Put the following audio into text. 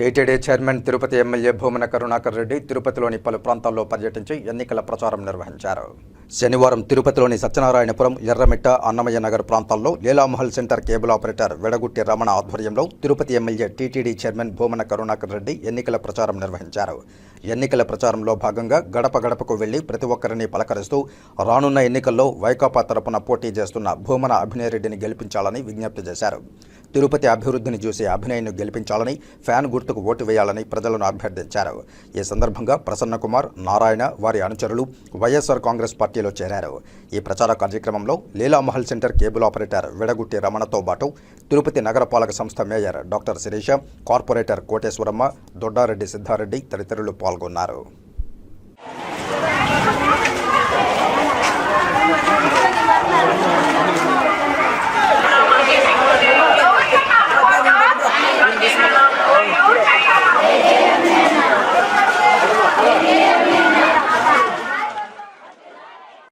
TTD chairman Tirupati MLA Bhumana Karunakar Reddy తిరుపతిలోని పలు ప్రాంతాల్లో పర్యటించి ఎన్నికల ప్రచారం నిర్వహించారు. శనివారం తిరుపతిలోని సత్యనారాయణపురం ఎర్రమిట్ట అన్నమయ్య నగర్ ప్రాంతాల్లో Leelamahal center cable operator Vedagutti Ramana ఆధ్వర్యంలో Tirupati MLA TTD chairman Bhumana Karunakar Reddy ఎన్నికల ప్రచారం నిర్వహించారు. ఎన్నికల ప్రచారంలో భాగంగా గడప గడపకు వెళ్ళి ప్రతి ఒక్కరిని పలకరిస్తూ రానున్న ఎన్నికల్లో వైకాపా తరపున పోటీ చేస్తున్న భూమన అభినయరెడ్డిని గెలిపించాలని విజ్ఞప్తి చేశారు. తిరుపతి అభివృద్ధిని చూసి అభినయను గెలిపించాలని ఫ్యాన్ గుర్తుకు ఓటు వేయాలని ప్రజలను అభ్యర్థించారు. ఈ సందర్భంగా ప్రసన్నకుమార్ నారాయణ వారి అనుచరులు వైఎస్ఆర్ కాంగ్రెస్ పార్టీలో చేరారు. ఈ ప్రచార కార్యక్రమంలో Leelamahal center cable operator Vidagutti రమణతో పాటు తిరుపతి నగరపాలక సంస్థ mayor doctor Sirisha corporator Koteswaramma Doddareddy Siddhareddy తదితరులు పాల్గొన్నారు.